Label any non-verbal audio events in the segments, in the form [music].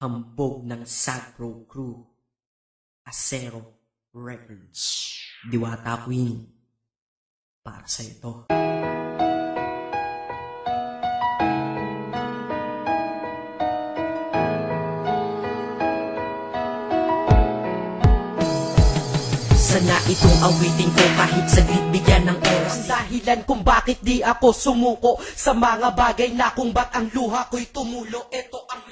Hambog ng Sagro Crew. Acero Records. Diwata Queen. Para sa ito. Sana itong awitin ko kahit saglit bigyan ng oras Ang dahilan kung bakit di ako sumuko Sa mga bagay na kung ba't ang luha ko'y tumulo ang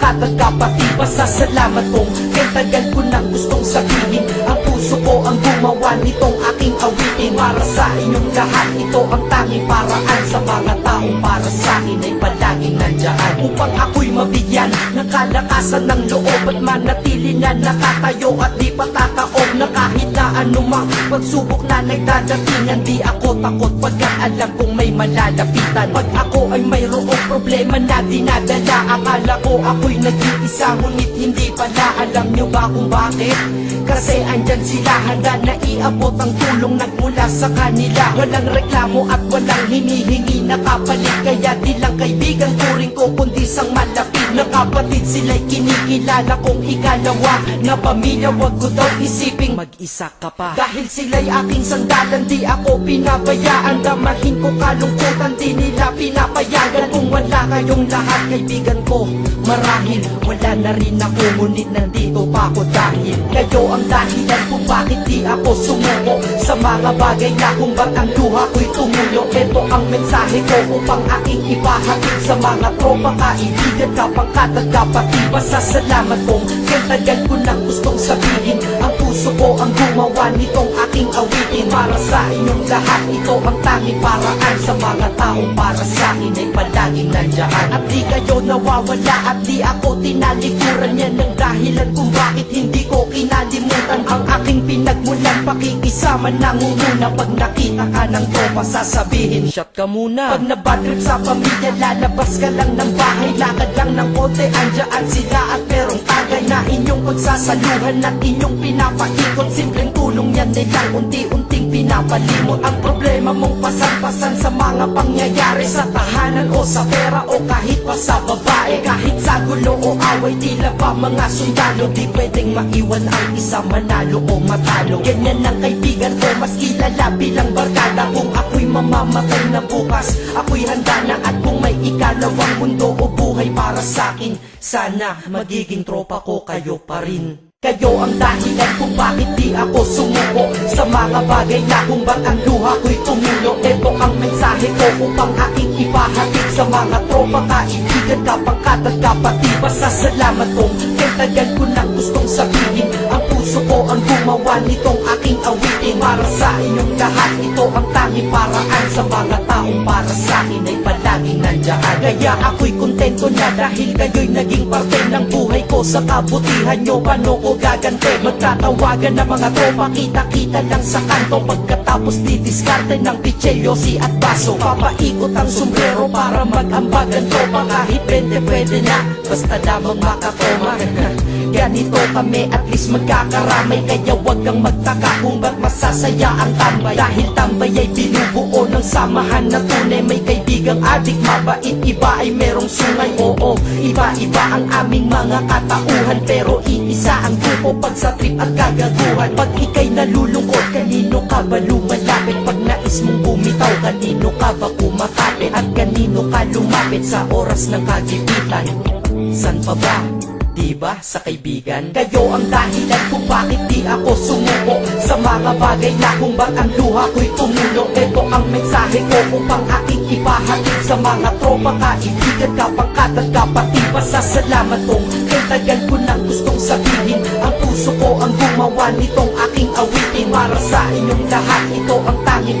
at kapatid Pasasalamat kong kay tagal ko nang gustong sabihin Ang puso ko ang gumawa nitong aking awitin Para sa inyong lahat, ito ang tanging paraan Sa mga taong para sa akin ay palaging nandyan. Upang ako'y mabigyan ng kalakasan ng loob At manatili na nakatayo at di patataob Na kahit na anumang pagsubok na nagdadatingan Di ako takot pagkat alam kong may malalapitan. Pag ako ay mayroong problema na dinadala Akala ko ako'y nag-iisa ngunit hindi pala. Alam nyo ba kung bakit? Kasi andyan sila handa na iabot ang tulong nagmula sa kanila. Walang reklamo at walang hinihingi na kapalit Kaya di lang kaibigan ko rin ko kundi sang malapit. Na kapatid Sila'y kinikilala kong ikalawa. Na pamilya wag ko daw isiping mag-isa ka pa. Dahil sila'y aking sandalan di ako pinabayaan. Damahin ko kalungkutan di nila pinapayagan. Kung wala kayong lahat kaibigan ko Marahil wala na rin ako. Ngunit nandito pa ako dahil Kayo ang dahilan kung bakit di ako sumuko Sa mga bagay na kung ba't ang luha ko'y tumulo Ito ang mensahe ko upang aking ipahatid Sa mga tropa, kaibigan, kapangkat at kapatid Pasasalamat kong kay tagal ko nang gustong sabihin Ang puso ko ang gumawa nitong aking awitin. Para sa inyong lahat, ito ang tanging paraan Sa mga taong para sa akin ay palaging nandyan At di kayo nawawala at di ako tinalikuran Yan ang dahilan kung bakit hindi ko kinalimutan Ang aking pinagmulan, pakikisama nangunguna Pag nakita ka ng tropa, sasabihin Shot ka muna. Pag nabadrip sa pamilya, lalabas ka lang ng bahay. Lakad lang ng konti, andyan sila at merong tagay Na inyong pagsasaluhan at inyong pinapaikot Simpleng tulong yan nilang unti-unting pinapalimot. Ang problema mong pasan-pasan sa mga pangyayari Sa tahanan o sa pera o kahit pa sa babae. Kahit sa gulo o away, tila ba mga sundalo. Di pwedeng maiwan ang isa manalo o matalo. Ganyan ang kaibigan ko, mas kilala bilang barkada. Kung ako'y mamamatay na bukas, ako'y handa na. At kung may ikalawang mundo o buhay para sa'kin Sana magiging tropa ko kayo pa rin kayo ang dahilan kung bakit di ako sumuko. Sa mga bagay na kung ba't ang luha ko'y tumulo Ito ang mensahe ko upang aking ipahatid Sa mga tropa, kaibigan, kapangkat at kapatid Pasasalamat kong kay tagal ko nang gustong sabihin puso ko ang gumawa nitong aking awitin Para sa inyong lahat, ito ang tanging paraan Sa mga taong para sa akin ay palaging nandyan Kaya ako'y kontento na dahil kayo'y naging parte ng buhay ko. Sa kabutihan nyo, paano ko gagante? Magtatawagan ng mga tropa, kita-kita lang sa kanto. Pagkatapos didiskarte ng pichelyo, si at baso. Papaikot ang sombrero para mag-ambagan tropa Kahit 20 pwede na, basta lamang makatoma [laughs] Ganito kami, at least magkakaramay Kaya wag kang magtaka kung ba't masasaya ang tambay Dahil tambay ay binubuo ng samahan na tunay May kaibigang adik, mabait, iba ay merong sungay Oo, iba-iba ang aming mga katauhan Pero iisa ang grupo pag sa trip at kagaguhan Pag ikay nalulungkot, kanino ka ba lumalapit? Pag nais mong bumitaw, kanino ka ba kumakapit? At kanino ka lumapit sa oras ng kagipitan? San pa ba? Diba sa kaibigan? Kayo ang dahilan kung bakit di ako sumuko Sa mga bagay na kung ba't ang luha ko'y tumulo. Ito ang mensahe ko upang aking ipahatid Sa mga tropa, kaibigan, kapangkat at kapatid Pasasalamat kong kay tagal ko nang gustong sabihin Ang puso ko ang gumawa nitong aking awitin. Para sa inyong lahat, ito ang tanging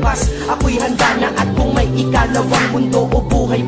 Bukas. Ako'y handa na at kung may ikalawang mundo o buhay